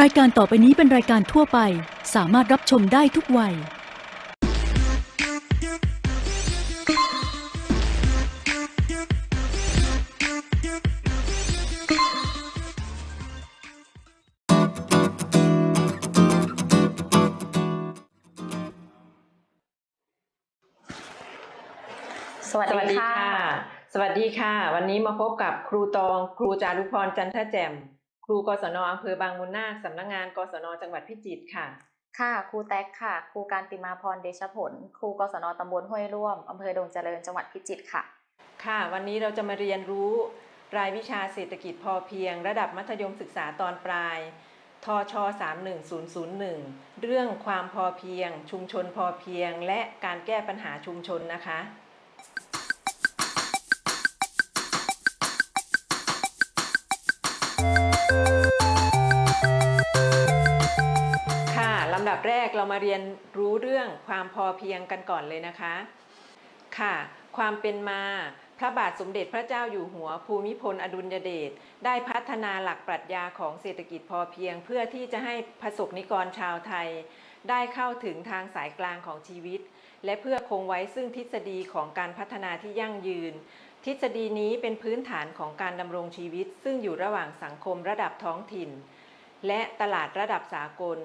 รายการต่อไปนี้เป็นรายการทั่วไป สามารถรับชมได้ทุกวัย สวัสสวัสดีดีค่ะค่ะ สวัสดีค่ะ วันนี้มาพบกับครูตอง ครูจารุพรจันทแจ่ม ครูกศนอำเภอบางมุนนาคสำนักงานกศนจังหวัดพิจิตรค่ะ ค่ะ ครูแท็กค่ะ ครูการติมาพรเดชผล ครูกศนตำบลห้วยร่วมอำเภอดงเจริญจังหวัดพิจิตรค่ะ ค่ะ วันนี้เราจะมาเรียนรู้ รายวิชาเศรษฐกิจพอเพียง ระดับมัธยมศึกษาตอนปลายทช31001 เรื่องความพอเพียง ชุมชนพอเพียง และการแก้ปัญหาชุมชนนะคะ ค่ะลำดับแรกเรามาเรียนรู้เรื่องความพอเพียงกันก่อนเลยนะคะ ค่ะ ความเป็นมาพระบาทสมเด็จพระเจ้าอยู่หัวภูมิพลอดุลยเดชได้พัฒนาหลักปรัชญาของเศรษฐกิจพอเพียง เพื่อที่จะให้ประสบนิกรชาวไทย ได้เข้าถึงทางสายกลางของชีวิต และเพื่อคงไว้ซึ่งทฤษฎีของการพัฒนาที่ยั่งยืน ทฤษฎีนี้เป็นพื้นฐานของการดำรงชีวิต ซึ่งอยู่ระหว่างสังคมระดับท้องถิ่น และตลาดระดับสากล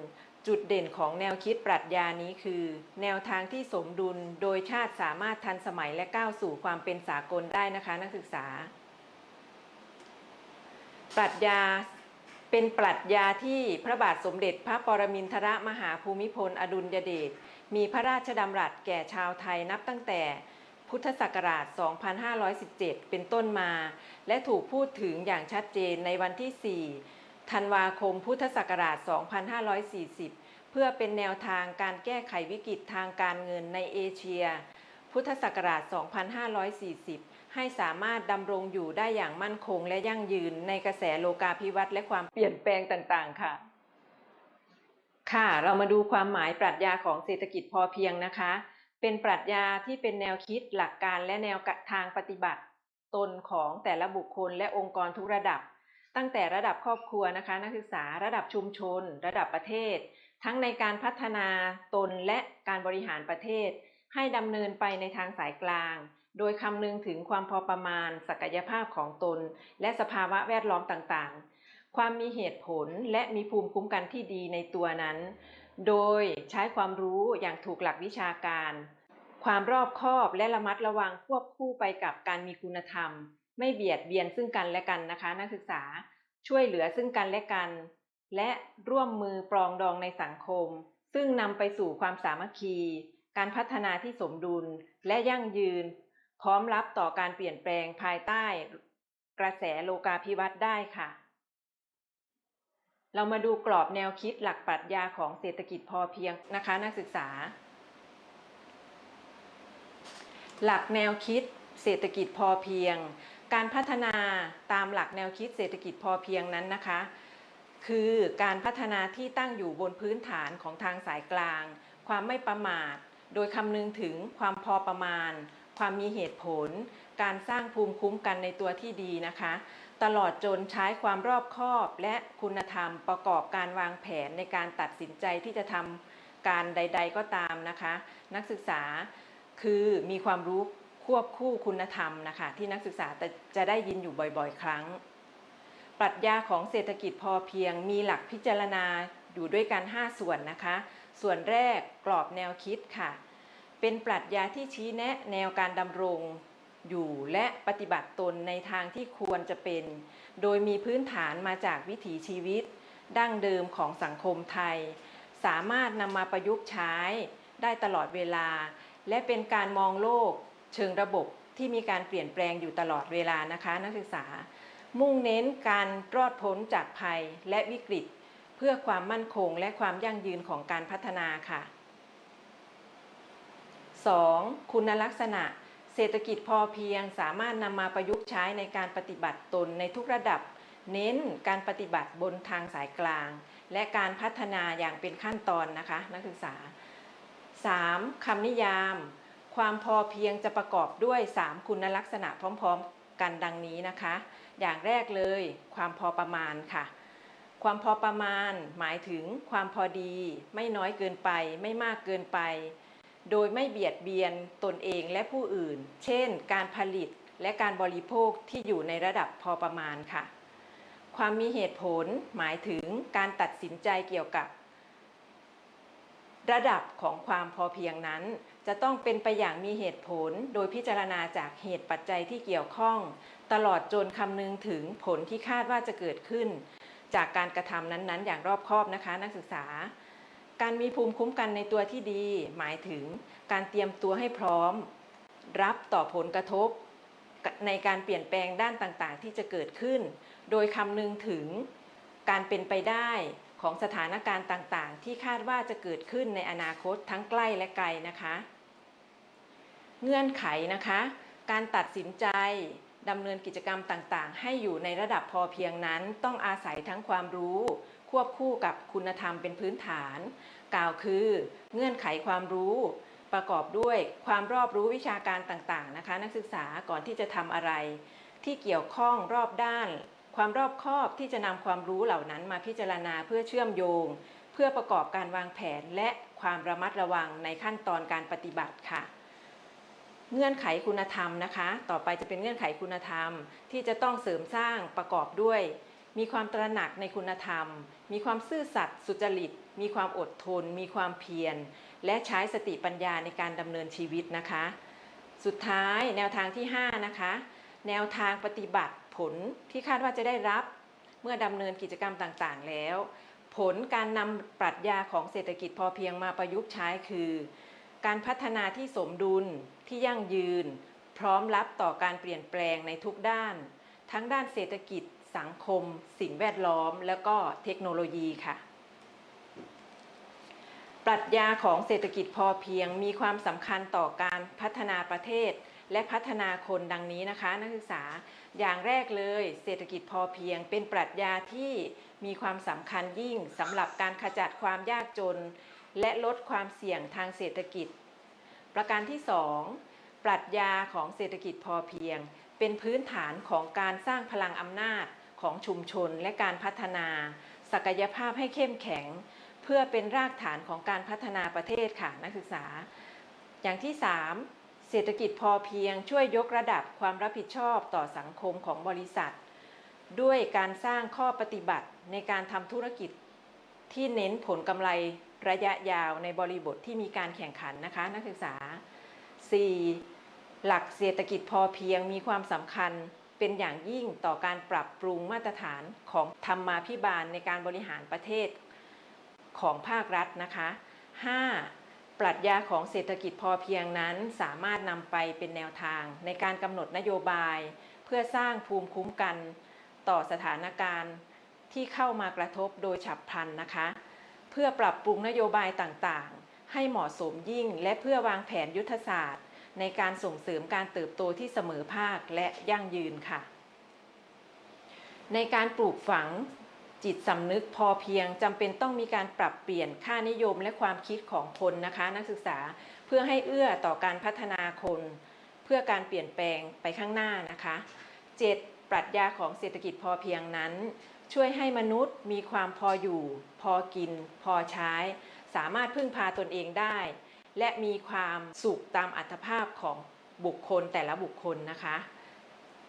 จุดเด่นของแนวคิดปรัชญานี้คือ แนวทางที่สมดุลโดยชาติสามารถทันสมัยและก้าวสู่ความเป็นสากลได้นะคะนักศึกษา ปรัชญาเป็นปรัชญาที่พระบาทสมเด็จพระปรมินทรมหาภูมิพล อดุลยเดชมีพระราชดำรัสแก่ชาวไทยนับตั้งแต่ พุทธศักราช 2517 เป็นต้นมา และถูกพูดถึงอย่างชัดเจนในวันที่ 4 ธันวาคม พุทธศักราช 2540 เพื่อเป็นแนวทางการแก้ไขวิกฤตทางการเงินในเอเชีย พุทธศักราช 2540 ให้สามารถดำรงอยู่ได้อย่างมั่นคงและยั่งยืนในกระแสโลกาภิวัตน์และความเปลี่ยนแปลงต่าง ๆ ค่ะค่ะ เรามาดูความหมายปรัชญาของเศรษฐกิจพอเพียงนะคะ เป็นปรัชญาที่เป็นแนวคิดหลักการและแนวทางปฏิบัติ ตนของแต่ละบุคคลและองค์กรทุกระดับ ตั้งแต่ระดับครอบครัวนะคะ นักศึกษาระดับชุมชน ระดับประเทศ ทั้งในการพัฒนาตนและการบริหารประเทศ ให้ดำเนินไปในทางสายกลาง โดยคำนึงถึงความพอประมาณ ศักยภาพของตน และสภาวะแวดล้อมต่างๆ ความมีเหตุผลและมีภูมิคุ้มกันที่ดีในตัวนั้น โดยใช้ความรู้อย่างถูกหลักวิชาการ ความรอบคอบและระมัดระวังควบคู่ไปกับการมีคุณธรรม ไม่เบียดเบียนซึ่งกันและกันนะคะ นักศึกษาช่วยเหลือซึ่งกันและกัน และร่วมมือปรองดองในสังคม ซึ่งนำไปสู่ความสามัคคี การพัฒนาที่สมดุลและยั่งยืน พร้อมรับต่อการเปลี่ยนแปลงภายใต้ กระแสโลกาภิวัตน์ได้ค่ะ เรามาดูกรอบแนวคิดหลักปรัชญาของเศรษฐกิจพอเพียงนะคะนักศึกษา หลักแนวคิดเศรษฐกิจพอเพียง การพัฒนาตามหลักแนวคิดเศรษฐกิจพอเพียงนั้นนะคะ คือการพัฒนาที่ตั้งอยู่บนพื้นฐานของทางสายกลาง ความไม่ประมาท โดยคำนึงถึงความพอประมาณ ความมีเหตุผล การสร้างภูมิคุ้มกันในตัวที่ดีนะคะ ตลอดจนใช้ความรอบคอบและคุณธรรมประกอบการวางแผนในการตัดสินใจที่จะทำการใด ๆ ก็ตามนะคะ นักศึกษาคือมีความรู้ควบคู่คุณธรรมนะคะที่นักศึกษาจะได้ยินอยู่บ่อยๆ ครั้ง ปรัชญาของเศรษฐกิจพอเพียงมีหลักพิจารณาอยู่ด้วยกัน 5 ส่วนนะคะ ส่วนแรกกรอบแนวคิดค่ะ เป็นปรัชญาที่ชี้แนะแนวการดำรง อยู่และปฏิบัติตนในทางที่ควรจะเป็น โดยมีพื้นฐานมาจากวิถีชีวิต ดั้งเดิมของสังคมไทย สามารถนำมาประยุกต์ใช้ได้ตลอดเวลา และเป็นการมองโลก เชิงระบบที่มีการเปลี่ยนแปลงอยู่ตลอดเวลานะคะนักศึกษา มุ่งเน้นการรอดพ้นจากภัยและวิกฤต เพื่อความมั่นคงและความยั่งยืนของการพัฒนาค่ะ 2. คุณลักษณะ เศรษฐกิจพอเพียงสามารถนำมาประยุกต์ใช้ในการปฏิบัติตนในทุกระดับ เน้นการปฏิบัติบนทางสายกลาง และการพัฒนาอย่างเป็นขั้นตอนนะคะนักศึกษา 3. คำนิยาม ความพอเพียงจะประกอบด้วย 3 คุณลักษณะพร้อมๆ กันดังนี้นะคะ อย่างแรกเลย ความพอประมาณค่ะ ความพอประมาณหมายถึงความพอดี ไม่น้อยเกินไป ไม่มากเกินไป โดยไม่เบียดเบียนตนเองและผู้อื่น เช่น การผลิตและการบริโภคที่อยู่ในระดับพอประมาณค่ะ ความมีเหตุผลหมายถึงการตัดสินใจเกี่ยวกับ ระดับของความพอเพียงนั้น จะต้องเป็นไปอย่างมีเหตุผล โดยพิจารณาจากเหตุปัจจัยที่เกี่ยวข้อง ตลอดจนคำนึงถึงผลที่คาดว่าจะเกิดขึ้น จากการกระทำนั้นๆ อย่างรอบคอบนะคะนักศึกษา การมีภูมิคุ้มกันในตัวที่ดี หมายถึงการเตรียมตัวให้พร้อม รับต่อผลกระทบ ในการเปลี่ยนแปลงด้านต่างๆ ที่จะเกิดขึ้น โดยคำนึงถึงการเป็นไปได้ของสถานการณ์ต่างๆ ที่คาดว่าจะเกิดขึ้นในอนาคตทั้งใกล้และไกลนะคะ เงื่อนไขนะคะ การตัดสินใจดำเนินกิจกรรมต่างๆ ให้อยู่ในระดับพอเพียงนั้น ต้องอาศัยทั้งความรู้ ควบคู่กับคุณธรรมเป็นพื้นฐาน กล่าวคือ เงื่อนไขความรู้ ประกอบด้วยความรอบรู้วิชาการต่างๆนะคะ นักศึกษาก่อนที่จะทำอะไร ที่เกี่ยวข้องรอบด้าน ความรอบคอบที่จะนำความรู้เหล่านั้นมาพิจารณาเพื่อเชื่อมโยง เพื่อประกอบการวางแผนและความระมัดระวังในขั้นตอนการปฏิบัติค่ะเงื่อนไขคุณธรรมนะคะ ต่อไปจะเป็นเงื่อนไขคุณธรรมที่จะต้องเสริมสร้างประกอบด้วย มีความตระหนักในคุณธรรม มีความซื่อสัตย์สุจริต มีความอดทน มีความเพียร และใช้สติปัญญาในการดำเนินชีวิตนะคะ สุดท้ายแนวทางที่ 5 นะคะ แนวทางปฏิบัติผลที่คาดว่าจะได้รับ เมื่อดำเนินกิจกรรมต่างๆ แล้ว ผลการนำปรัชญาของเศรษฐกิจพอเพียงมาประยุกต์ใช้คือ การพัฒนาที่สมดุลที่ยั่งยืน พร้อมรับต่อการเปลี่ยนแปลงในทุกด้าน ทั้งด้านเศรษฐกิจ สังคม สิ่งแวดล้อม แล้วก็เทคโนโลยีค่ะ ปรัชญาของเศรษฐกิจพอเพียงมีความสำคัญต่อการพัฒนาประเทศ และพัฒนาคนดังนี้นะคะ นักศึกษาอย่างแรกเลยเศรษฐกิจพอเพียง เป็นปรัชญาที่มีความสำคัญยิ่งสำหรับการขจัดความยากจน และลดความเสี่ยงทางเศรษฐกิจ ประการที่ 2 ปรัชญาของเศรษฐกิจพอเพียง เป็นพื้นฐานของการสร้างพลังอำนาจ ของชุมชนและการพัฒนา ศักยภาพให้เข้มแข็ง เพื่อเป็นรากฐานของการพัฒนาประเทศค่ะนักศึกษา อย่างที่ 3 เศรษฐกิจพอเพียงช่วยยกระดับความรับผิดชอบต่อสังคมของบริษัท ด้วยการสร้างข้อปฏิบัติในการทำธุรกิจที่เน้นผลกำไรระยะยาวในบริบทที่มีการแข่งขันนะคะนักศึกษา 4. หลักเศรษฐกิจพอเพียงมีความสำคัญ เป็นอย่างยิ่งต่อการปรับปรุงมาตรฐานของธรรมาภิบาลในการบริหารประเทศของภาครัฐนะคะ 5. ปรัชญาของเศรษฐกิจพอเพียงนั้นสามารถนำไปเป็นแนวทางในการกำหนดนโยบาย เพื่อสร้างภูมิคุ้มกันต่อสถานการณ์ที่เข้ามากระทบโดยฉับพลันนะคะ เพื่อปรับปรุงนโยบายต่างๆ ให้เหมาะสมยิ่งและเพื่อวางแผนยุทธศาสตร์ ในการส่งเสริมการเติบโตที่เสมอภาคและยั่งยืนค่ะ ในการปลูกฝังจิตสำนึกพอเพียงจำเป็นต้องมีการปรับเปลี่ยนค่านิยมและความคิดของคนนะคะ นักศึกษาเพื่อให้เอื้อต่อการพัฒนาคน เพื่อการเปลี่ยนแปลงไปข้างหน้านะคะ 7. ปรัชญาของเศรษฐกิจพอเพียงนั้น ช่วยให้มนุษย์มีความพออยู่ พอกิน พอใช้ สามารถพึ่งพาตนเองได้ และมีความสุขตามอัตภาพของบุคคลแต่ละบุคคลนะคะ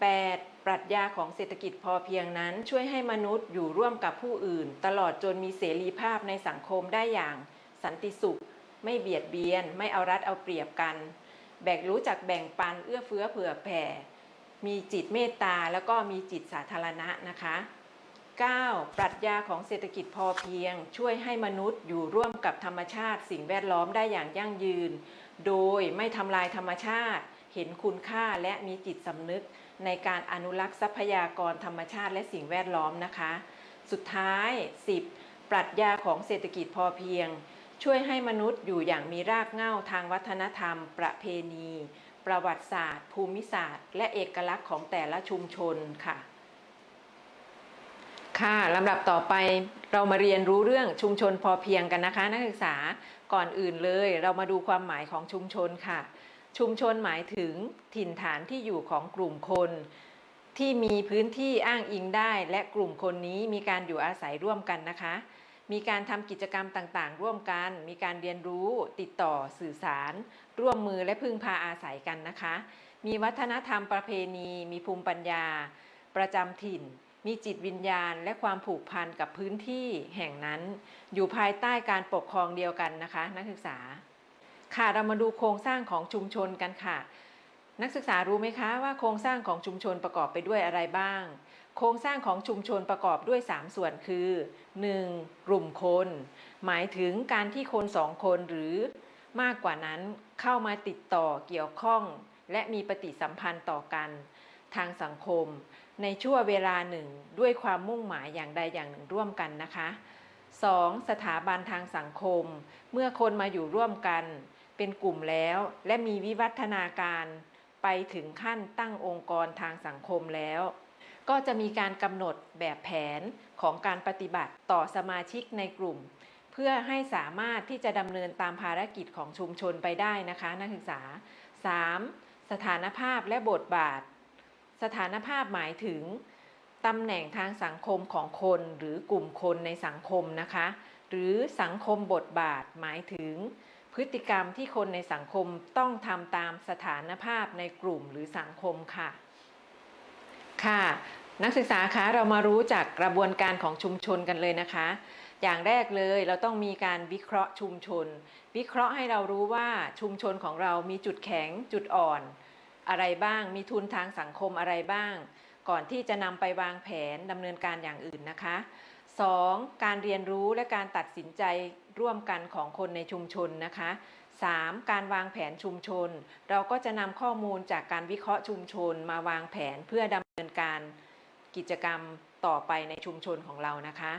8. ปรัชญาของเศรษฐกิจพอเพียงนั้น ช่วยให้มนุษย์อยู่ร่วมกับผู้อื่น ตลอดจนมีเสรีภาพในสังคมได้อย่างสันติสุข ไม่เบียดเบียน ไม่เอารัดเอาเปรียบกัน แบ่งรู้จักแบ่งปันเอื้อเฟื้อเผื่อแผ่ มีจิตเมตตาแล้วก็มีจิตสาธารณะนะคะ 9. ปรัชญาของเศรษฐกิจพอเพียง ช่วยให้มนุษย์อยู่ร่วมกับธรรมชาติ สิ่งแวดล้อมได้อย่างยั่งยืน โดยไม่ทำลายธรรมชาติ เห็นคุณค่าและมีจิตสำนึก ในการอนุรักษ์ทรัพยากรธรรมชาติและสิ่งแวดล้อมนะคะ สุดท้าย 10. ปรัชญาของเศรษฐกิจพอเพียง ช่วยให้มนุษย์อยู่อย่างมีรากเหง้าทางวัฒนธรรม ประเพณี ประวัติศาสตร์ ภูมิศาสตร์ และเอกลักษณ์ของแต่ละชุมชนค่ะ ค่ะลำดับต่อไปเรามาเรียนรู้เรื่องชุมชนพอเพียงกันนะคะ นักศึกษาก่อนอื่นเลย เรามาดูความหมายของชุมชนค่ะ ชุมชนหมายถึงถิ่นฐานที่อยู่ของกลุ่มคน ที่มีพื้นที่อ้างอิงได้ และกลุ่มคนนี้มีการอยู่อาศัยร่วมกันนะคะ มีการทำกิจกรรมต่างๆ ร่วมกัน มีการเรียนรู้ ติดต่อสื่อสาร ร่วมมือและพึ่งพาอาศัยกันนะคะ มีวัฒนธรรมประเพณี มีภูมิปัญญา ประจำถิ่น มีจิตวิญญาณและความผูกพันกับพื้นที่แห่งนั้น อยู่ภายใต้การปกครองเดียวกันนะคะ นักศึกษา ค่ะเรามาดูโครงสร้างของชุมชนกันค่ะ นักศึกษารู้ไหมคะว่าโครงสร้างของชุมชนประกอบไปด้วยอะไรบ้าง โครงสร้างของชุมชนประกอบด้วย 3 ส่วนคือ 1. กลุ่มคน หมายถึงการที่คนสองคนหรือมากกว่านั้นเข้ามาติดต่อเกี่ยวข้อง และมีปฏิสัมพันธ์ต่อกัน ทางสังคม ในช่วงเวลาหนึ่ง ด้วยความมุ่งหมายอย่างใดอย่างหนึ่งร่วมกันนะคะ 2. สถาบันทางสังคม เมื่อคนมาอยู่ร่วมกัน เป็นกลุ่มแล้ว และมีวิวัฒนาการไปถึงขั้นตั้งองค์กรทางสังคมแล้ว ก็จะมีการกำหนดแบบแผนของการปฏิบัติต่อสมาชิกในกลุ่ม เพื่อให้สามารถที่จะดำเนินตามภารกิจของชุมชนไปได้นะคะนักศึกษา 3. สถานภาพและบทบาท สถานภาพหมายถึงตำแหน่งทางสังคมของคนหรือกลุ่มคนในสังคมนะคะ หรือสังคมบทบาทหมายถึง พฤติกรรมที่คนในสังคมต้องทำตามสถานภาพในกลุ่มหรือสังคมค่ะ ค่ะ นักศึกษาคะเรามารู้จากกระบวนการของชุมชนกันเลยนะคะ อย่างแรกเลยเราต้องมีการวิเคราะห์ชุมชน วิเคราะห์ให้เรารู้ว่าชุมชนของเรามีจุดแข็งจุดอ่อน อะไรบ้าง มีทุนทางสังคมอะไรบ้าง ก่อนที่จะนำไปวางแผนดำเนินการอย่างอื่นนะคะ 2. การเรียนรู้และการตัดสินใจร่วมกันของคนในชุมชนนะคะ 3. การวางแผนชุมชน เราก็จะนำข้อมูลจากการวิเคราะห์ชุมชนมาวางแผนเพื่อดำเนินการกิจกรรมต่อไปในชุมชนของเรานะคะ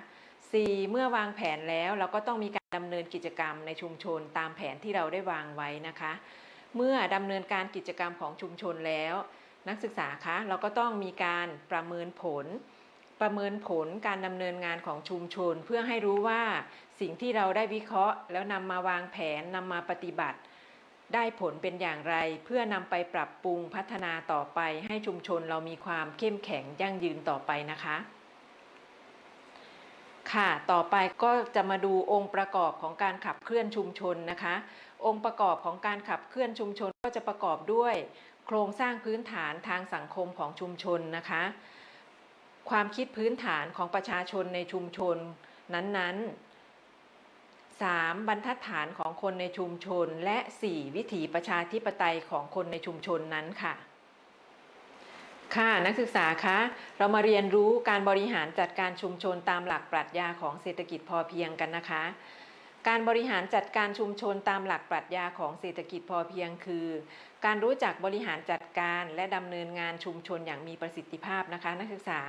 4. เมื่อวางแผนแล้วเราก็ต้องมีการดำเนินกิจกรรมในชุมชนตามแผนที่เราได้วางไว้นะคะ เมื่อดำเนินการกิจกรรมของชุมชนแล้ว นักศึกษาคะเราก็ต้องมีการประเมินผล ประเมินผลการดำเนินงานของชุมชน เพื่อให้รู้ว่าสิ่งที่เราได้วิเคราะห์ แล้วนำมาวางแผนนำมาปฏิบัติ ได้ผลเป็นอย่างไร เพื่อนำไปปรับปรุงพัฒนาต่อไป ให้ชุมชนเรามีความเข้มแข็งยั่งยืนต่อไปนะคะ ค่ะ ต่อไปก็จะมาดูองค์ประกอบของการขับเคลื่อนชุมชนนะคะ องค์ประกอบของการขับเคลื่อนชุมชนก็จะประกอบด้วย โครงสร้างพื้นฐานทางสังคมของชุมชนนะคะ ความคิดพื้นฐานของประชาชนในชุมชนนั้นๆ 3. บรรทัดฐานของคนในชุมชน และ 4. วิถีประชาธิปไตยของคนในชุมชนนั้นค่ะค่ะนักศึกษาคะเรามาเรียนรู้การบริหารจัดการชุมชนตามหลักปรัชญาของเศรษฐกิจพอเพียงกันนะคะ การบริหารจัดการชุมชนตามหลักปรัชญาของเศรษฐกิจพอเพียงคือ การรู้จักบริหารจัดการและดำเนินงานชุมชนอย่างมีประสิทธิภาพนะคะ นักศึกษา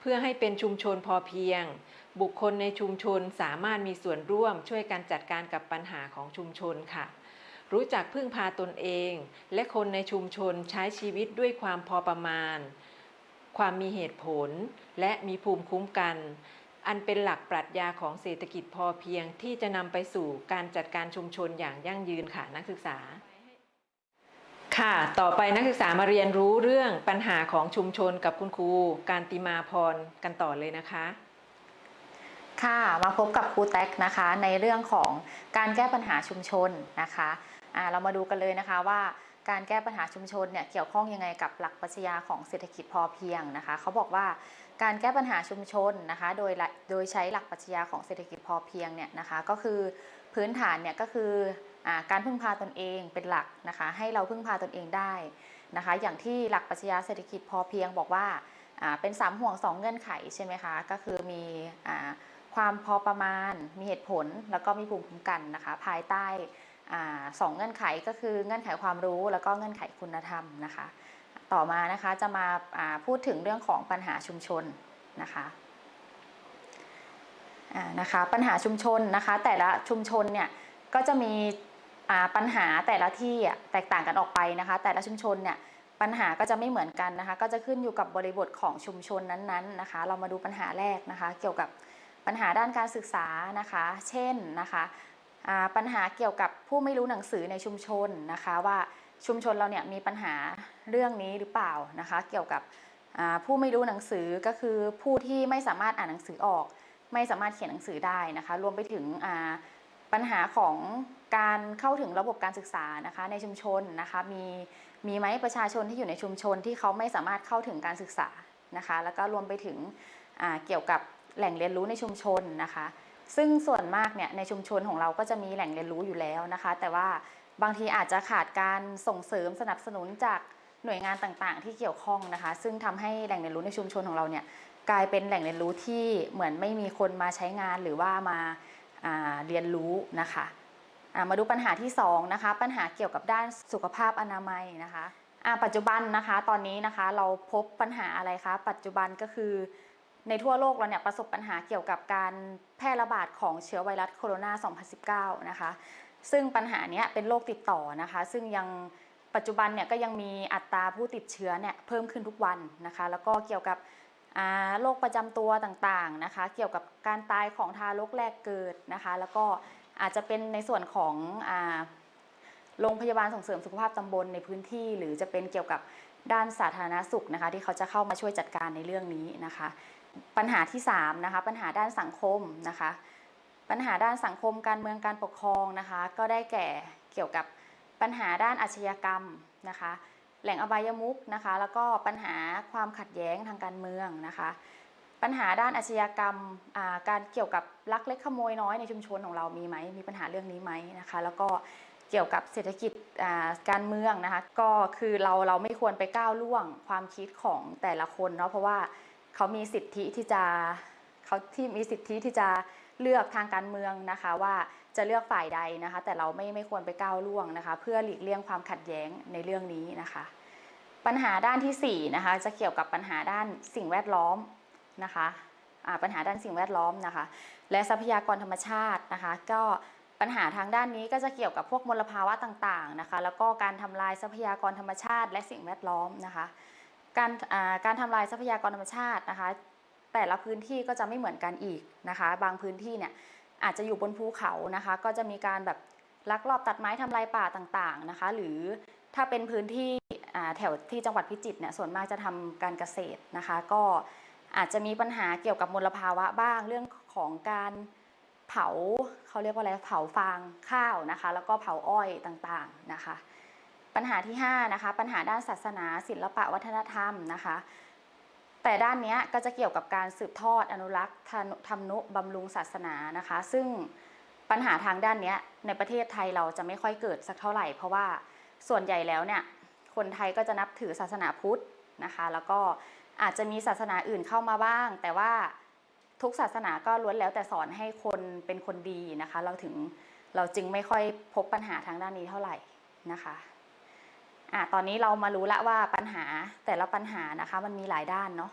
เพื่อให้เป็นชุมชนพอเพียง บุคคลในชุมชนสามารถมีส่วนร่วม ช่วยกันจัดการกับปัญหาของชุมชนค่ะ รู้จักพึ่งพาตนเอง และคนในชุมชนใช้ชีวิตด้วยความพอประมาณ ความมีเหตุผล และมีภูมิคุ้มกัน อันเป็นหลักปรัชญาของเศรษฐกิจพอเพียงที่จะนำไปสู่การจัดการชุมชนอย่างยั่งยืนค่ะนักศึกษา ค่ะ ต่อไปนักศึกษามาเรียนรู้เรื่องปัญหาของชุมชนกับคุณครูการติมาพรกันต่อเลยนะคะ ค่ะมาพบกับครูแท็กนะคะในเรื่องของการแก้ปัญหาชุมชนนะคะอ่าเรามาดูกันเลยนะคะว่า การแก้ปัญหาชุมชนเนี่ยเกี่ยวข้องยังไงกับหลักปรัชญาของเศรษฐกิจพอเพียงนะคะเขาบอกว่าการแก้ปัญหาชุมชนนะคะโดยโดยใช้หลักปรัชญาของเศรษฐกิจพอเพียงเนี่ยนะคะก็คือพื้นฐานเนี่ยก็คืออการพึ่งพาตนเองเป็นหลักนะคะให้เราพึ่งพาตนเองได้นะคะอย่างที่หลักปรัชญาเศรษฐกิจพอเพียงบอกว่าเป็นสามห่วงสองเงื่อนไขใช่ไหมคะก็คือมีอความพอประมาณมีเหตุผลแล้วก็มีภูมิคุ้มกันนะคะภายใต้ สองเงื่อนไขก็คือเงื่อนไขความรู้แล้วก็เงื่อนไขคุณธรรมนะคะ ต่อมานะคะจะมาาพูดถึงเรื่องของปัญหาชุมชนนะคะนะคะปัญหาชุมชนนะคะ แต่ละชุมชนเนี่ยก็จะมีปัญหาแต่ละที่แตกต่างกันออกไปนะคะ แต่ละชุมชนเนี่ยปัญหาก็จะไม่เหมือนกันนะคะ ก็จะขึ้นอยู่กับบริบทของชุมชนนั้นๆนะคะ เรามาดูปัญหาแรกนะคะ เกี่ยวกับปัญหาด้านการศึกษานะคะ เช่นนะคะ ปัญหาเกี่ยวกับผู้ไม่รู้หนังสือในชุมชนนะคะว่าชุมชนเราเนี่ยมีปัญหาเรื่องนี้หรือเปล่านะคะ เกี่ยวกับผู้ไม่รู้หนังสือก็คือผู้ที่ไม่สามารถอ่านหนังสือออก ไม่สามารถเขียนหนังสือได้นะคะ รวมไปถึงปัญหาของการเข้าถึงระบบการศึกษานะคะ ในชุมชนนะคะมีมีไหมประชาชนที่อยู่ในชุมชนที่เขาไม่สามารถเข้าถึงการศึกษานะคะ แล้วก็รวมไปถึงเกี่ยวกับแหล่งเรียนรู้ในชุมชนนะคะ ซึ่งส่วนมากเนี่ยในชุมชนของเราก็จะมีแหล่งเรียนรู้อยู่แล้วนะคะ แต่ว่าบางทีอาจจะขาดการส่งเสริมสนับสนุนจากหน่วยงานต่างๆ ที่เกี่ยวข้องนะคะ ซึ่งทำให้แหล่งเรียนรู้ในชุมชนของเราเนี่ยกลายเป็นแหล่งเรียนรู้ที่เหมือนไม่มีคนมาใช้งานหรือว่ามาาเรียนรู้นะคะามาดูปัญหาที่สองนะคะปัญหาเกี่ยวกับด้านสุขภาพอนามัยนะคะปัจจุบันนะคะตอนนี้นะคะเราพบปัญหาอะไรคะปัจจุบันก็คือ ในทั่วโลกเราเนี่ยประสบปัญหาเกี่ยวกับการแพร่ระบาดของเชื้อไวรัสโคโรนา 2019 นะคะ ซึ่งปัญหาเนี้ยเป็นโรคติดต่อนะคะ ซึ่งยังปัจจุบันเนี่ยก็ยังมีอัตราผู้ติดเชื้อเนี่ยเพิ่มขึ้นทุกวันนะคะ แล้วก็เกี่ยวกับโรคประจำตัวต่างๆนะคะ เกี่ยวกับการตายของทารกแรกเกิดนะคะ แล้วก็อาจจะเป็นในส่วนของโรงพยาบาลส่งเสริมสุขภาพตำบลในพื้นที่ หรือจะเป็นเกี่ยวกับด้านสาธารณสุขนะคะ ที่เขาจะเข้ามาช่วยจัดการในเรื่องนี้นะคะ ปัญหาที่3นะคะปัญหาด้านสังคมนะคะ ปัญหาด้านสังคมการเมืองการปกครองนะคะ ก็ได้แก่เกี่ยวกับปัญหาด้านอาชญากรรมนะคะ แหล่งอบายมุขนะคะ แล้วก็ปัญหาความขัดแย้งทางการเมืองนะคะ ปัญหาด้านอาชญากรรมการเกี่ยวกับลักเล็กขโมยน้อยในชุมชนของเรามีไหมมีปัญหาเรื่องนี้ไหมนะคะ แล้วก็เกี่ยวกับเศรษฐกิจการเมืองนะคะ ก็คือเราเราไม่ควรไปก้าวล่วงความคิดของแต่ละคนเนาะเพราะว่า เขามีสิทธิที่จะเขาที่มีสิทธิที่จะเลือกทางการเมืองนะคะว่าจะเลือกฝ่ายใดนะคะ แต่เราไม่ไม่ควรไปก้าวล่วงนะคะ เพื่อหลีกเลี่ยงความขัดแย้งในเรื่องนี้นะคะ ปัญหาด้านที่4นะคะจะเกี่ยวกับปัญหาด้านสิ่งแวดล้อมนะคะปัญหาด้านสิ่งแวดล้อมนะคะ และทรัพยากรธรรมชาตินะคะ ก็ปัญหาทางด้านนี้ก็จะเกี่ยวกับพวกมลภาวะต่างๆนะคะ แล้วก็การทำลายทรัพยากรธรรมชาติและสิ่งแวดล้อมนะคะ การการทำลายทรัพยากรธรรมชาตินะคะ แต่ละพื้นที่ก็จะไม่เหมือนกันอีกนะคะ บางพื้นที่เนี่ยอาจจะอยู่บนภูเขานะคะ ก็จะมีการแบบลักลอบตัดไม้ทำลายป่าต่างๆนะคะ หรือถ้าเป็นพื้นที่แถวที่จังหวัดพิจิตรเนี่ยส่วนมากจะทำการเกษตรนะคะ ก็อาจจะมีปัญหาเกี่ยวกับมลภาวะบ้างเรื่องของการเผาเขาเรียกว่าอะไรเผาฟางข้าวนะคะ แล้วก็เผาอ้อยต่างๆนะคะ ปัญหาที่5นะคะปัญหาด้านศาสนา ศิลปะวัฒนธรรมนะคะ แต่ด้านนี้ก็จะเกี่ยวกับการสืบทอดอนุรักษ์ธรรมนุบำรุงศาสนานะคะ ซึ่งปัญหาทางด้านนี้ในประเทศไทยเราจะไม่ค่อยเกิดสักเท่าไหร่ เพราะว่าส่วนใหญ่แล้วเนี่ยคนไทยก็จะนับถือศาสนาพุทธนะคะ แล้วก็อาจจะมีศาสนาอื่นเข้ามาบ้าง แต่ว่าทุกศาสนาก็ล้วนแล้วแต่สอนให้คนเป็นคนดีนะคะ เราถึงเราจึงไม่ค่อยพบปัญหาทางด้านนี้เท่าไหร่นะคะ อะตอนนี้เรามารู้ละว่าปัญหาแต่ละปัญหานะคะมันมีหลายด้านเนาะ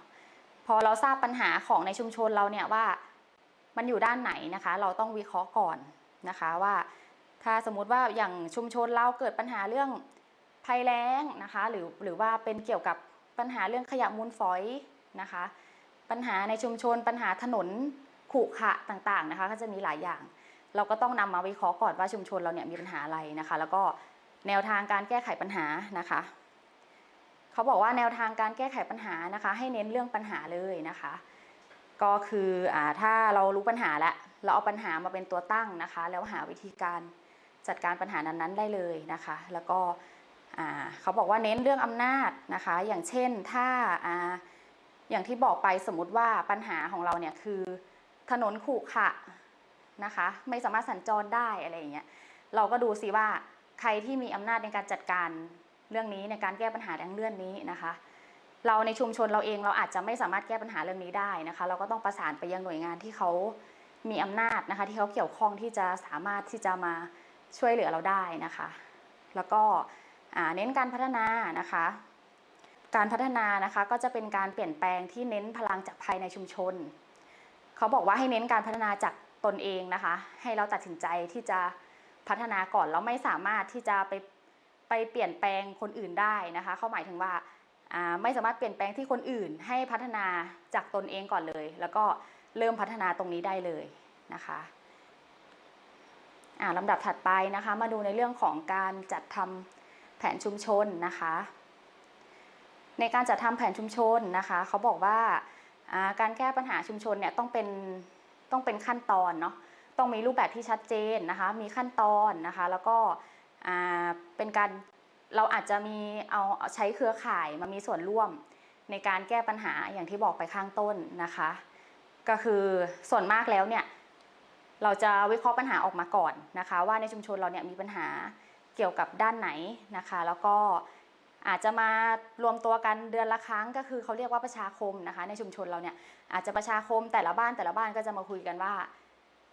พอเราทราบปัญหาของในชุมชนเราเนี่ยว่ามันอยู่ด้านไหนนะคะ เราต้องวิเคราะห์ก่อนนะคะว่าถ้าสมมุติว่าอย่างชุมชนเราเกิดปัญหาเรื่องภัยแล้งนะคะ หรือหรือว่าเป็นเกี่ยวกับปัญหาเรื่องขยะมูลฝอยนะคะ ปัญหาในชุมชนปัญหาถนนขรุขระต่างๆนะคะ ก็จะมีหลายอย่าง เราก็ต้องนำมาวิเคราะห์ก่อนว่าชุมชนเราเนี่ยมีปัญหาอะไรนะคะ แล้วก็ แนวทางการแก้ไขปัญหานะคะเขาบอกว่าแนวทางการแก้ไขปัญหานะคะ ให้เน้นเรื่องปัญหาเลยนะคะ ก็คืออาถ้าเรารู้ปัญหาแล้วเราเอาปัญหามาเป็นตัวตั้งนะคะ แล้วหาวิธีการจัดการปัญหานั้นๆได้เลยนะคะ แล้วก็เขาบอกว่าเน้นเรื่องอำนาจนะคะ อย่างเช่นถ้าอ่าอย่างที่บอกไปสมมติว่าปัญหาของเราเนี่ยคือถนนขรุขระนะคะ ไม่สามารถสัญจรได้อะไรอย่างเงี้ยเราก็ดูซิว่า ใครที่มีอำนาจในการจัดการเรื่องนี้ในการแก้ปัญหาดังเรื่องนี้นะคะ เราในชุมชนเราเองเราอาจจะไม่สามารถแก้ปัญหาเรื่องนี้ได้นะคะ เราก็ต้องประสานไปยังหน่วยงานที่เขามีอำนาจนะคะ ที่เขาเกี่ยวข้องที่จะสามารถที่จะมาช่วยเหลือเราได้นะคะ แล้วก็เน้นการพัฒนานะคะ การพัฒนานะคะก็จะเป็นการเปลี่ยนแปลงที่เน้นพลังจากภายในชุมชน เขาบอกว่าให้เน้นการพัฒนาจากตนเองนะคะ ให้เราตัดสินใจที่จะ พัฒนาก่อนเราไม่สามารถที่จะไปไปเปลี่ยนแปลงคนอื่นได้นะคะเขาหมายถึงว่าไม่สามารถเปลี่ยนแปลงที่คนอื่น ให้พัฒนาจากตนเองก่อนเลย แล้วก็เริ่มพัฒนาตรงนี้ได้เลยนะคะอ่าลำดับถัดไปนะคะ มาดูในเรื่องของการจัดทำแผนชุมชนนะคะ ในการจัดทำแผนชุมชนนะคะเขาบอกว่าการแก้ปัญหาชุมชนเนี่ยต้องเป็นต้องเป็นขั้นตอนเนาะ ต้องมีรูปแบบที่ชัดเจนนะคะ มีขั้นตอนนะคะ แล้วก็เป็นการเราอาจจะมีเอาเอาใช้เครือข่ายมามีส่วนร่วมในการแก้ปัญหาอย่างที่บอกไปข้างต้นนะคะ ก็คือส่วนมากแล้วเนี่ยเราจะวิเคราะห์ปัญหาออกมาก่อนนะคะ ว่าในชุมชนเราเนี่ยมีปัญหาเกี่ยวกับด้านไหนนะคะ แล้วก็อาจจะมารวมตัวกันเดือนละครั้ง ก็คือเขาเรียกว่าประชาคมนะคะ ในชุมชนเราเนี่ยอาจจะประชาคมแต่ละบ้านแต่ละบ้านก็จะมาคุยกันว่า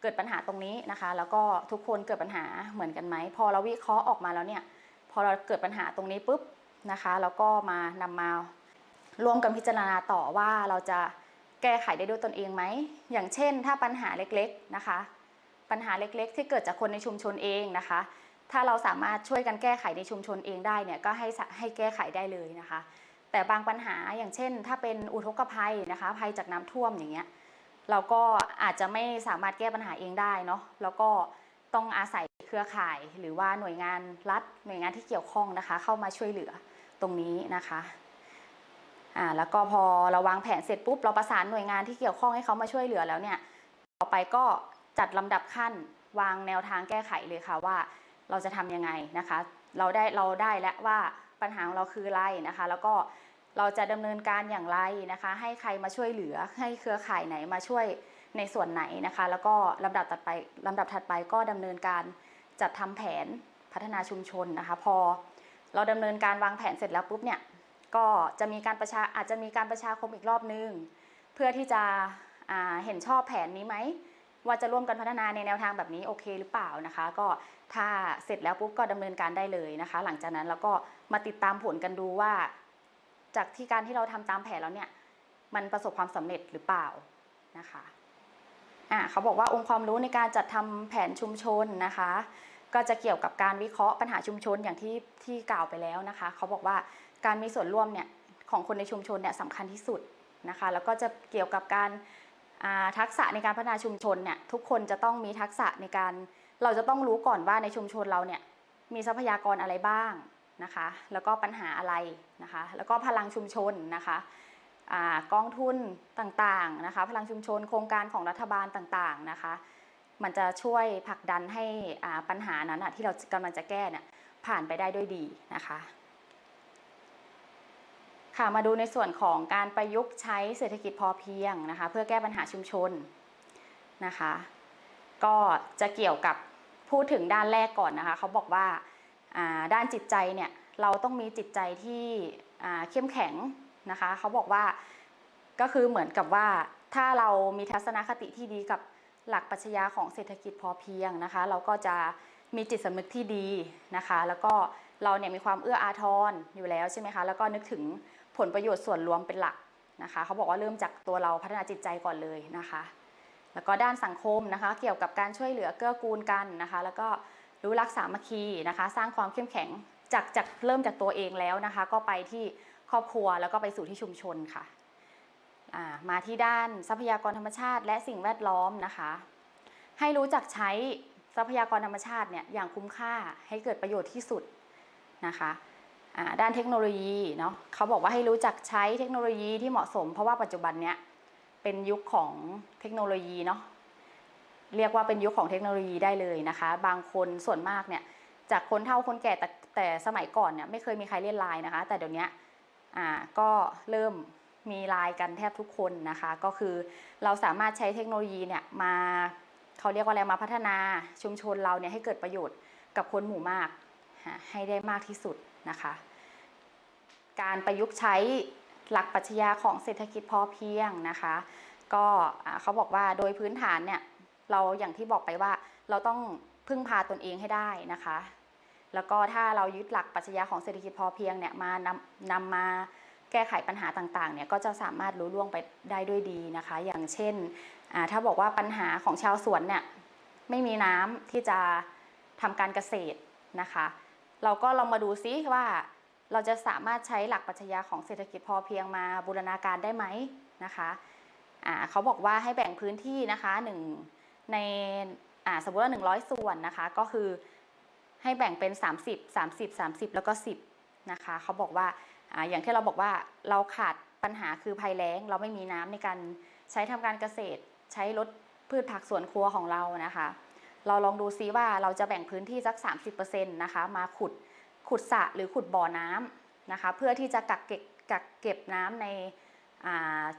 เกิดปัญหาตรงนี้นะคะ แล้วก็ทุกคนเกิดปัญหาเหมือนกันไหมพอเราวิเคราะห์ออกมาแล้วเนี่ยพอเราเกิดปัญหาตรงนี้ปุ๊บนะคะแล้วก็มานำมาร่วมกันพิจารณาต่อว่าเราจะแก้ไขได้ด้วยตนเองไหมอย่างเช่น ถ้าปัญหาเล็กๆนะคะ ปัญหาเล็กๆ ที่เกิดจากคนในชุมชนเองนะคะ ถ้าเราสามารถช่วยกันแก้ไขในชุมชนเองได้เนี่ยก็ให้ให้แก้ไขได้เลยนะคะ แต่บางปัญหาอย่างเช่น ถ้าเป็นอุทกภัยนะคะ ภัยจากน้ำท่วมอย่างเงี้ย เราก็อาจจะไม่สามารถแก้ปัญหาเองได้เนาะแล้วก็ต้องอาศัยเครือข่ายหรือว่าหน่วยงานรัฐหน่วยงานที่เกี่ยวข้องนะคะ เข้ามาช่วยเหลือตรงนี้นะคะอ่าแล้วก็พอเราวางแผนเสร็จปุ๊บเราประสานหน่วยงานที่เกี่ยวข้องให้เขามาช่วยเหลือแล้วเนี่ยต่อไปก็จัดลำดับขั้นวางแนวทางแก้ไขเลยค่ะว่าเราจะทำยังไงนะคะ เราได้เราได้แล้วว่าปัญหาของเราคืออะไรนะคะ แล้วก็ เราจะดำเนินการอย่างไรนะคะ ให้ใครมาช่วยเหลือให้เครือข่ายไหนมาช่วยในส่วนไหนนะคะ แล้วก็ลำดับตัดไปลำดับถัดไปก็ดำเนินการจัดทำแผนพัฒนาชุมชนนะคะ พอเราดำเนินการวางแผนเสร็จแล้วปุ๊บเนี่ยก็จะมีการประชาอาจจะมีการประชาคมอีกรอบนึง เพื่อที่จะเห็นชอบแผนนี้ไหมว่าจะร่วมกันพัฒนาในแนวทางแบบนี้โอเคหรือเปล่านะคะ ก็ถ้าเสร็จแล้วปุ๊บก็ดำเนินการได้เลยนะคะ หลังจากนั้นเราก็มาติดตามผลกันดูว่า จากที่การที่เราทำตามแผนแล้วเนี่ย มันประสบความสำเร็จหรือเปล่านะคะอ่าเขาบอกว่าองค์ความรู้ในการจัดทำแผนชุมชนนะคะ ก็จะเกี่ยวกับการวิเคราะห์ปัญหาชุมชนอย่างที่ที่กล่าวไปแล้วนะคะ เขาบอกว่าการมีส่วนร่วมเนี่ยของคนในชุมชนเนี่ยสำคัญที่สุดนะคะ แล้วก็จะเกี่ยวกับการทักษะในการพัฒนาชุมชนเนี่ยทุกคนจะต้องมีทักษะในการเราจะต้องรู้ก่อนว่าในชุมชนเราเนี่ยมีทรัพยากรอะไรบ้าง นะคะ แล้วก็ปัญหาอะไรนะคะ แล้วก็พลังชุมชนนะคะอกองทุนต่างๆนะคะ พลังชุมชนโครงการของรัฐบาลต่างๆนะคะ มันจะช่วยผลักดันให้ปัญหานั้นที่เรากำลังจะแก้เนี่ยผ่านไปได้ด้วยดีนะคะค่ะมาดูในส่วนของการประยุกต์ใช้เศรษฐกิจพอเพียงนะคะ เพื่อแก้ปัญหาชุมชนนะคะ ก็จะเกี่ยวกับพูดถึงด้านแรกก่อนนะคะเขาบอกว่า ด้านจิตใจเนี่ยเราต้องมีจิตใจที่เข้มแข็งนะคะเขาบอกว่าก็คือเหมือนกับว่าถ้าเรามีทัศนคติที่ดีกับหลักปรัชญาของเศรษฐกิจพอเพียงนะคะ เราก็จะมีจิตสำนึกที่ดีนะคะ แล้วก็เราเนี่ยมีความเอื้ออาทรอยู่แล้วใช่ไหมคะแล้วก็นึกถึงผลประโยชน์ส่วนรวมเป็นหลักนะคะเขาบอกว่าเริ่มจากตัวเราพัฒนาจิตใจก่อนเลยนะคะ แล้วก็ด้านสังคมนะคะ เกี่ยวกับการช่วยเหลือเกื้อกูลกันนะคะ แล้วก็ รู้รักสามัคคีนะคะ สร้างความเข้มแข็งจากจากเริ่มจากตัวเองแล้วนะคะ ก็ไปที่ครอบครัวแล้วก็ไปสู่ที่ชุมชนค่ะมาที่ด้านทรัพยากรธรรมชาติ และสิ่งแวดล้อมนะคะ ให้รู้จักใช้ทรัพยากรธรรมชาติเนี่ยอย่างคุ้มค่าให้เกิดประโยชน์ที่สุดนะคะด้านเทคโนโลยีเนาะเขาบอกว่าให้รู้จักใช้เทคโนโลยีที่เหมาะสม เพราะว่าปัจจุบันเนี้ยเป็นยุคของเทคโนโลยีเนาะ เรียกว่าเป็นยุคของเทคโนโลยีได้เลยนะคะ บางคนส่วนมากเนี่ยจากคนเฒ่าคนแก่แต่แต่สมัยก่อนเนี่ยไม่เคยมีใครเล่นไลน์นะคะ แต่เดี๋ยวนี้อ่าก็เริ่มมีไลน์กันแทบทุกคนนะคะ ก็คือเราสามารถใช้เทคโนโลยีเนี่ยมาเขาเรียกว่าอะไรมาพัฒนาชุมชนเราเนี่ยให้เกิดประโยชน์กับคนหมู่มากฮะให้ได้มากที่สุดนะคะ การประยุกต์ใช้หลักปรัชญาของเศรษฐกิจพอเพียงนะคะ ก็อ่าเขาบอกว่าโดยพื้นฐานเนี่ย เราอย่างที่บอกไปว่าเราต้องพึ่งพาตนเองให้ได้นะคะ แล้วก็ถ้าเรายึดหลักปรัชญาของเศรษฐกิจพอเพียงเนี่ยมานำนำมาแก้ไขปัญหาต่างๆเนี่ยก็จะสามารถรู้ล่วงไปได้ด้วยดีนะคะ อย่างเช่นถ้าบอกว่าปัญหาของชาวสวนเนี่ยไม่มีน้ำที่จะทำการเกษตรนะคะ เราก็ลองมาดูซิว่าเราจะสามารถใช้หลักปรัชญาของเศรษฐกิจพอเพียงมาบูรณาการได้ไหมนะคะอ่าเขาบอกว่าให้แบ่งพื้นที่นะคะหนึ่ง ในอ่าสมมติว่า 100 ส่วนนะคะ ก็คือให้แบ่งเป็น 30 30 30 แล้วก็ 10 นะคะเขาบอกว่าออย่างที่เราบอกว่าเราขาดปัญหาคือภัยแล้ง เราไม่มีน้ำในการใช้ทำการเกษตร ใช้ลดพืชผักสวนครัวของเรานะคะ เราลองดูซิว่าเราจะแบ่งพื้นที่สัก 30%นะคะมาขุดขุดสระหรือขุดบ่อน้ำนะคะ เพื่อที่จะกักเก็บกักเก็บน้ำใน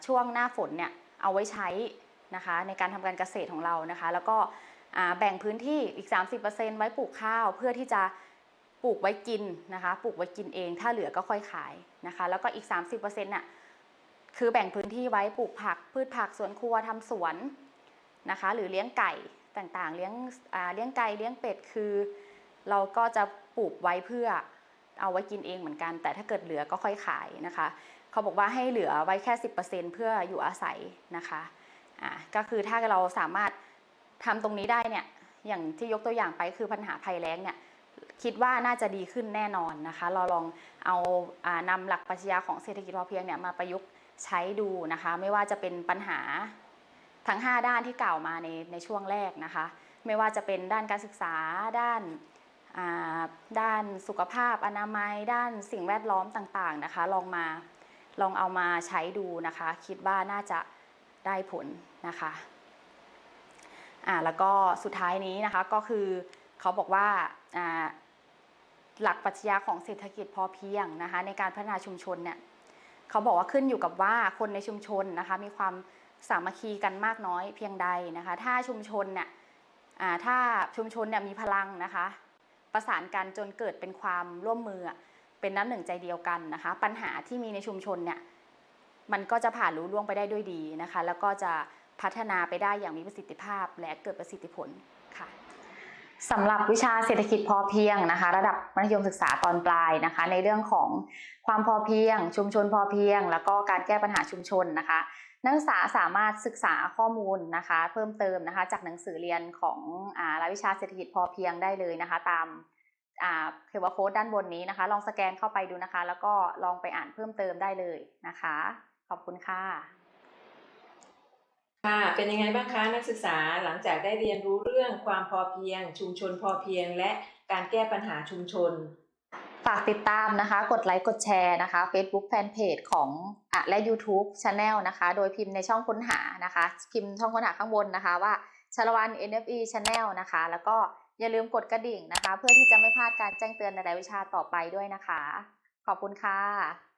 ช่วงหน้าฝนเนี่ยเอาไว้ใช้ นะคะในการทำการเกษตรของเรานะคะ แล้วก็แบ่งพื้นที่อีก 30%ไว้ปลูกข้าวเพื่อที่จะปลูกไว้กินนะคะ ปลูกไว้กินเอง ถ้าเหลือก็ค่อยขายนะคะ แล้วก็อีก 30%น่ะคือแบ่งพื้นที่ไว้ปลูกผัก พืชผักสวนครัวทำสวนนะคะ หรือเลี้ยงไก่ต่างๆ เลี้ยงเลี้ยงไก่เลี้ยงเป็ดคือ เราก็จะปลูกไว้เพื่อเอาไว้กินเองเหมือนกัน แต่ถ้าเกิดเหลือก็ค่อยขายนะคะ เขาบอกว่าให้เหลือไว้แค่ 10%เพื่ออยู่อาศัยนะคะ อ่าก็คือถ้าเราสามารถทำตรงนี้ได้เนี่ยอย่างที่ยกตัวอย่างไปคือปัญหาภัยแล้งเนี่ยคิดว่าน่าจะดีขึ้นแน่นอนนะคะ เราลองเอาอานำหลักปรัชญาของเศรษฐกิจพอเพียงเนี่ยมาประยุกต์ใช้ดูนะคะ ไม่ว่าจะเป็นปัญหาทั้ง 5 ด้านที่กล่าวมาในในช่วงแรกนะคะ ไม่ว่าจะเป็นด้านการศึกษาด้านาด้านสุขภาพอนามัย ด้านสิ่งแวดล้อมต่างๆนะคะ ลองมาลองเอามาใช้ดูนะคะ คิดว่าน่าจะ ได้ผลนะคะอ่าแล้วก็สุดท้ายนี้นะคะก็คือเขาบอกว่าอ่าหลักปรัชญาของเศรษฐกิจพอเพียงนะคะในการพัฒนาชุมชนเนี่ยเขาบอกว่าขึ้นอยู่กับว่าคนในชุมชนนะคะมีความสามัคคีกันมากน้อยเพียงใดนะคะถ้าชุมชนเนี่ยอ่าถ้าชุมชนเนี่ยมีพลังนะคะประสานกันจนเกิดเป็นความร่วมมือเป็นน้ำหนึ่งใจเดียวกันนะคะปัญหาที่มีในชุมชนเนี่ย มันก็จะผ่านรู้ล่วงไปได้ด้วยดีนะคะ แล้วก็จะพัฒนาไปได้อย่างมีประสิทธิภาพและเกิดประสิทธิผลค่ะสำหรับวิชาเศรษฐกิจพอเพียงนะคะ ระดับมัธยมศึกษาตอนปลายนะคะ ในเรื่องของความพอเพียง ชุมชนพอเพียง แล้วก็การแก้ปัญหาชุมชนนะคะ นักศึกษาสามารถศึกษาข้อมูลนะคะ เพิ่มเติมนะคะ จากหนังสือเรียนของอรายวิชาเศรษฐกิจพอเพียงได้เลยนะคะ ตามเคอร์โค้ดด้านบนนี้นะคะ ลองสแกนเข้าไปดูนะคะ แล้วก็ลองไปอ่านเพิ่มเติมได้เลยนะคะ อบคุณค่ะ ค่ะ เป็นยังไงบ้างคะนักศึกษาหลังจากได้เรียนรู้เรื่องความพอเพียง ชุมชนพอเพียง และการแก้ปัญหาชุมชนฝากติดตามนะคะ กดไลค์กดแชร์นะคะ Facebook Fanpage ของอะและ YouTube Channel นะคะ โดยพิมพ์ในช่องค้นหานะคะ พิมพ์ช่องค้นหาข้างบนนะคะว่าชาละวัน NFE Channel นะคะ แล้วก็อย่าลืมกดกระดิ่งนะคะ เพื่อที่จะไม่พลาดการแจ้งเตือนในรายวิชาต่อไปด้วยนะคะ ขอบคุณค่ะ